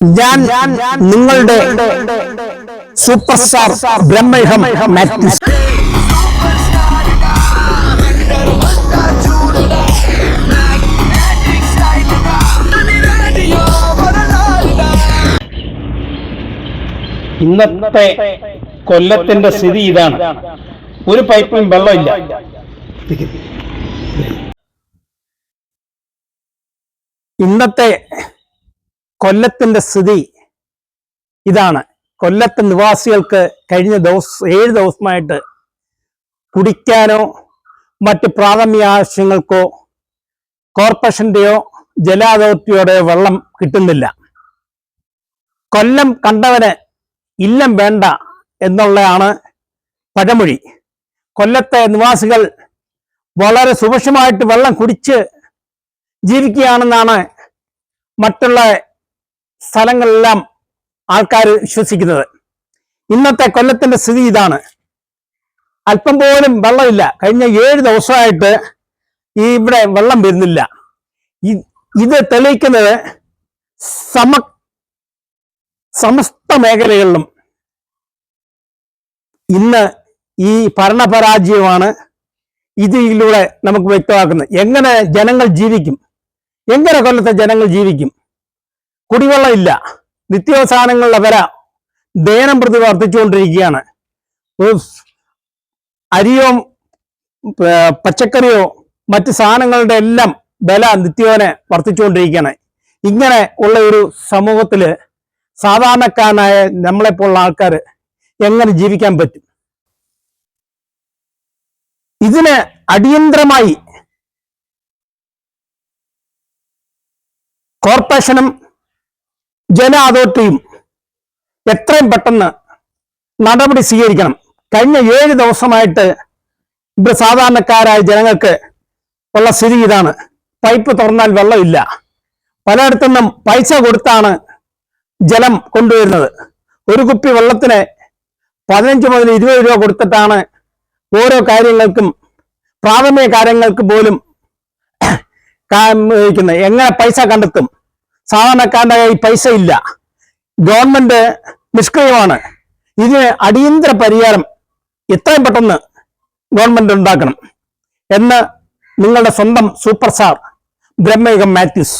ഞാൻ നിങ്ങളുടെ super star Bramayugam Mattis ഇന്നത്തെ കൊല്ലത്തിന്റെ സ്ഥിതി ഇതാണ്. ഒരു പൈപ്പിലും വെള്ളമില്ല ഇന്നത്തെ കൊല്ലത്തിന്റെ സ്ഥിതി ഇതാണ്. കൊല്ലത്തെ നിവാസികൾക്ക് കഴിഞ്ഞ ദിവസം ഏഴ് ദിവസമായിട്ട് കുടിക്കാനോ മറ്റ് പ്രാഥമിക ആവശ്യങ്ങൾക്കോ കോർപ്പറേഷന്റെയോ ജല അതോറിറ്റിയോടെയോ വെള്ളം കിട്ടുന്നില്ല. കൊല്ലം കണ്ടവന് ഇല്ലം വേണ്ട എന്നുള്ളതാണ് പഴമൊഴി. കൊല്ലത്തെ നിവാസികൾ വളരെ സുഭിക്ഷമായിട്ട് വെള്ളം കുടിച്ച് ജീവിക്കുകയാണെന്നാണ് മറ്റുള്ള സ്ഥലങ്ങളിലെല്ലാം ആൾക്കാർ വിശ്വസിക്കുന്നത്. ഇന്നത്തെ കൊല്ലത്തിന്റെ സ്ഥിതി ഇതാണ്. അല്പം പോലും വെള്ളമില്ല. കഴിഞ്ഞ ഏഴ് ദിവസമായിട്ട് ഈ ഇവിടെ വെള്ളം വരുന്നില്ല. ഇത് തെളിയിക്കുന്നത് സമ സമസ്ത മേഖലകളിലും ഇന്ന് ഈ ഭരണപരാജയമാണ് ഇതിലൂടെ നമുക്ക് വ്യക്തമാക്കുന്നത്. എങ്ങനെ ജനങ്ങൾ ജീവിക്കും? എങ്ങനെ കൊല്ലത്തെ ജനങ്ങൾ ജീവിക്കും? കുടിവെള്ളം ഇല്ല നിത്യോസാധനങ്ങളുടെ വില ദയനം പ്രതി വർദ്ധിച്ചുകൊണ്ടിരിക്കുകയാണ്. അരിയോ പച്ചക്കറിയോ മറ്റ് സാധനങ്ങളുടെ എല്ലാം വില നിത്യോനെ വർദ്ധിച്ചുകൊണ്ടിരിക്കുകയാണ്. ഇങ്ങനെ ഉള്ള ഒരു സമൂഹത്തിൽ സാധാരണക്കാരനായ നമ്മളെപ്പോലുള്ള ആൾക്കാർ എങ്ങനെ ജീവിക്കാൻ പറ്റും? ഇതിന് അടിയന്തരമായി കോർപ്പറേഷനും ജല അതോറിറ്റിയും എത്രയും പെട്ടെന്ന് നടപടി സ്വീകരിക്കണം. കഴിഞ്ഞ ഏഴ് ദിവസമായിട്ട് ഇവിടെ സാധാരണക്കാരായ ജനങ്ങൾക്ക് ഉള്ള സ്ഥിതി ഇതാണ്. പൈപ്പ് തുറന്നാൽ വെള്ളമില്ല പലയിടത്തുനിന്നും പൈസ കൊടുത്താണ് ജലം കൊണ്ടുവരുന്നത്. ഒരു കുപ്പി വെള്ളത്തിന് പതിനഞ്ച് മുതൽ ഇരുപത് രൂപ കൊടുത്തിട്ടാണ് ഓരോ കാര്യങ്ങൾക്കും പ്രാഥമിക കാര്യങ്ങൾക്ക് പോലും എങ്ങനെ പൈസ കണ്ടെത്തും? സാധാരണക്കാരന്റെ കയ്യിൽ പൈസ ഇല്ല. ഗവൺമെന്റ് നിഷ്ക്രിയമാണ്. ഇതിന് അടിയന്തര പരിഹാരം എത്രയും പെട്ടെന്ന് ഗവൺമെന്റ് ഉണ്ടാക്കണം എന്ന് നിങ്ങളുടെ സ്വന്തം സൂപ്പർ സ്റ്റാർ ബ്രഹ്മയുഗം മാത്യൂസ്